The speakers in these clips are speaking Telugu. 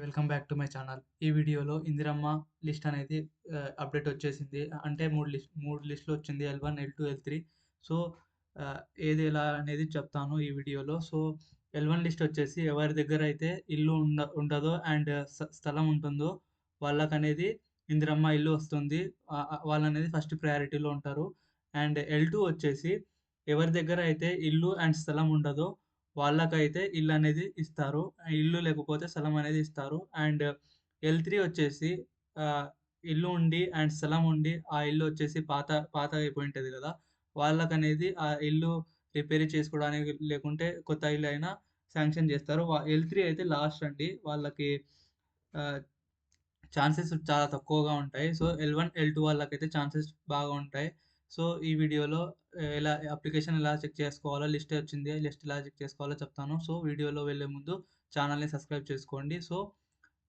Welcome back to my channel. ఈ వీడియోలో ఇందిరమ్మ లిస్ట్ అనేది అప్డేట్ వచ్చేసింది. అంటే మూడు లిస్ట్ మూడు లిస్ట్‌లు వచ్చింది. ఎల్1, ఎల్2, ఎల్3. సో, ఏది ఎలా అనేది చెప్తాను ఈ వీడియోలో. సో, ఎల్ వన్ లిస్ట్ వచ్చేసి ఎవరి దగ్గర అయితే ఇల్లు ఉండ ఉండదో అండ్ స్థలం ఉంటుందో వాళ్ళకనేది ఇందిరమ్మ ఇల్లు వస్తుంది. వాళ్ళనేది ఫస్ట్ ప్రయారిటీలో ఉంటారు. అండ్ ఎల్ టూ వచ్చేసి ఎవరి దగ్గర అయితే ఇల్లు అండ్ స్థలం ఉండదో వాళ్ళకైతే ఇల్లు అనేది ఇస్తారు. ఇల్లు లేకపోతే స్థలం అనేది ఇస్తారు. అండ్ ఎల్3 వచ్చేసి ఇల్లు ఉండి అండ్ స్థలం ఉండి ఆ ఇల్లు వచ్చేసి పాత పాత అయిపోయి ఉంటుంది కదా వాళ్ళకనేది ఆ ఇల్లు రిపేర్ చేసుకోవడానికి లేకుంటే కొత్త ఇల్లు అయినా శాంక్షన్ చేస్తారు ఎల్ త్రీ అయితే లాస్ట్ అండి. వాళ్ళకి ఛాన్సెస్ చాలా తక్కువగా ఉంటాయి. సో, ఎల్1, ఎల్2 వాళ్ళకైతే ఛాన్సెస్ బాగా ఉంటాయి. సో, ఈ వీడియోలో ఎలా అప్లికేషన్ ఎలా చెక్ చేసుకోవాలో లిస్ట్ వచ్చింది. లిస్ట్ ఎలా చెక్ చేసుకోవాలో చెప్తాను. సో, వీడియోలో వెళ్ళే ముందు ఛానల్‌ని సబ్స్క్రైబ్ చేసుకోండి. సో,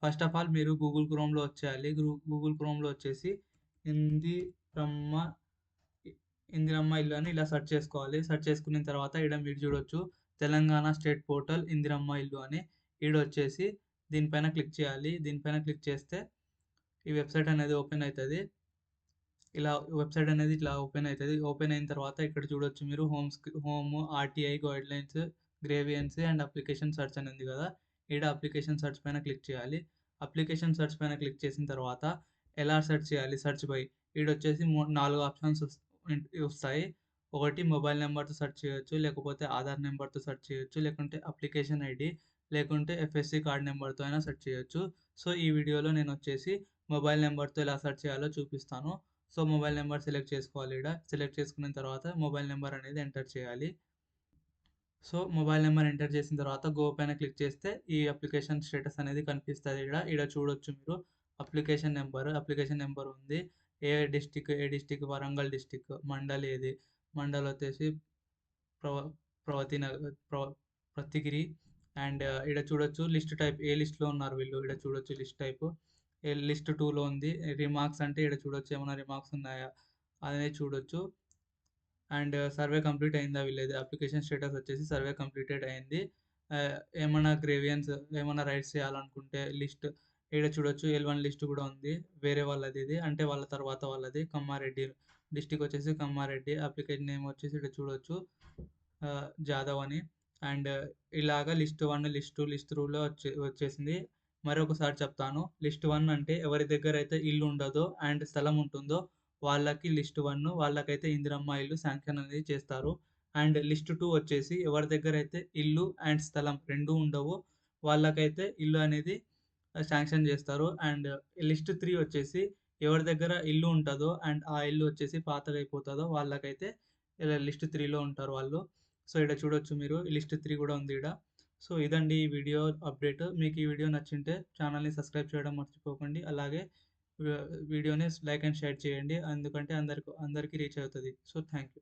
ఫస్ట్ ఆఫ్ ఆల్ మీరు గూగుల్ క్రోమ్‌లో వచ్చేయాలి. గ్రూ గూగుల్ క్రోమ్‌లో వచ్చేసి ఇందిరమ్మ రమ్మ ఇందిరమ్మ ఇల్లు అని ఇలా సెర్చ్ చేసుకోవాలి. సెర్చ్ చేసుకున్న తర్వాత ఈడ మీరు చూడొచ్చు. తెలంగాణ స్టేట్ పోర్టల్ ఇందిరమ్మ ఇల్లు అని. ఈడ వచ్చేసి దీనిపైన క్లిక్ చేయాలి. దీనిపైన క్లిక్ చేస్తే ఈ వెబ్‌సైట్ అనేది ఓపెన్ అవుతుంది ఇలా వెబ్‌సైట్ అనేది ఇట్లా ఓపెన్ అవుతుంది ఓపెన్ అయిన తర్వాత ఇక్కడ చూడొచ్చు మీరు home home, RTI guidelines, grievance and application search అని ఉంది కదా ఈడ అప్లికేషన్ సెర్చ్ పైన క్లిక్ చేయాలి. అప్లికేషన్ సెర్చ్ పైన క్లిక్ చేసిన తర్వాత ఎలా సెర్చ్ చేయాలి? సెర్చ్ బై ఈడొచ్చేసి మూ నాలుగు ఆప్షన్స్ వస్తాయి. ఒకటి మొబైల్ నెంబర్తో సెర్చ్ చేయొచ్చు. లేకపోతే ఆధార్ నెంబర్తో సెర్చ్ చేయొచ్చు. లేకుంటే అప్లికేషన్ ఐడి లేకుంటే ఎఫ్ఎస్‌సి కార్డ్ నెంబర్తో అయినా సెర్చ్ చేయొచ్చు. సో, ఈ వీడియోలో నేను వచ్చేసి మొబైల్ నెంబర్తో ఎలా సెర్చ్ చేయాలో చూపిస్తాను. సో, మొబైల్ నెంబర్ సెలెక్ట్ చేసుకోవాలి ఈడ. సెలెక్ట్ చేసుకున్న తర్వాత మొబైల్ నెంబర్ అనేది ఎంటర్ చేయాలి. సో, మొబైల్ నెంబర్ ఎంటర్ చేసిన తర్వాత గో పైన క్లిక్ చేస్తే ఈ అప్లికేషన్ స్టేటస్ అనేది కనిపిస్తుంది ఈడ. ఈడ చూడొచ్చు మీరు అప్లికేషన్ నెంబర్ అప్లికేషన్ నెంబర్ ఉంది. ఏ డిస్ట్రిక్ట్, ఏ డిస్టిక్ వరంగల్ డిస్టిక్ మండల్ ఏది, మండల్ వచ్చేసి ప్రవ ప్రవతి నగర్ ప్రవ ప్రతిగిరి అండ్ ఈడ చూడొచ్చు లిస్ట్ టైప్ ఏ లిస్ట్‌లో ఉన్నారు వీళ్ళు. ఈడ చూడొచ్చు లిస్ట్ టైపు లిస్ట్ టూలో ఉంది. రిమార్క్స్ అంటే ఈడ చూడొచ్చు ఏమైనా రిమార్క్స్ ఉన్నాయా? అనేది చూడొచ్చు. అండ్ సర్వే కంప్లీట్ అయిందా వీళ్ళది. అప్లికేషన్ స్టేటస్ వచ్చేసి సర్వే కంప్లీటెడ్ అయింది. ఏమైనా గ్రేవియన్స్ ఏమైనా రైడ్స్ రైట్స్ చేయాలనుకుంటే లిస్ట్ ఈడ చూడొచ్చు ఎల్ వన్ లిస్ట్ కూడా ఉంది. వేరే వాళ్ళది ఇది. అంటే వాళ్ళ తర్వాత వాళ్ళది. కమ్మారెడ్డి డిస్టిక్ వచ్చేసి కమ్మారెడ్డి. అప్లికేషన్ నేమ్ వచ్చేసి ఇక్కడ చూడొచ్చు. జాదవ్ అని. అండ్ ఇలాగా list one list two list త్రూలో వచ్చే వచ్చేసింది. మరొకసారి చెప్తాను. లిస్ట్ వన్ అంటే ఎవరి దగ్గర అయితే ఇల్లు ఉండదో అండ్ స్థలం ఉంటుందో వాళ్ళకి లిస్ట్ వన్ వాళ్ళకైతే ఇందిరమ్మ ఇల్లు శాంక్షన్ అనేది చేస్తారు. అండ్ లిస్ట్ టూ వచ్చేసి ఎవరి దగ్గర అయితే ఇల్లు అండ్ స్థలం రెండు ఉండవో వాళ్ళకైతే ఇల్లు అనేది శాంక్షన్ చేస్తారు అండ్ లిస్ట్ త్రీ వచ్చేసి ఎవరి దగ్గర ఇల్లు ఉంటుందో అండ్ ఆ ఇల్లు వచ్చేసి పాతగయిపోతదో వాళ్ళకైతే ఇలా లిస్ట్ త్రీలో ఉంటారు వాళ్ళు. సో, ఇక్కడ చూడొచ్చు మీరు లిస్ట్ త్రీ కూడా ఉంది ఈడ. సో, ఇదండి ఈ వీడియో అప్డేట్. మీకు ఈ వీడియో నచ్చింటే ఛానల్‌ని సబ్స్క్రైబ్ చేయడం మర్చిపోకండి. అలాగే వీడియోని లైక్ అండ్ షేర్ చేయండి. ఎందుకంటే అందరికి అందరికీ రీచ్ అవుతుంది సో, థ్యాంక్ యూ.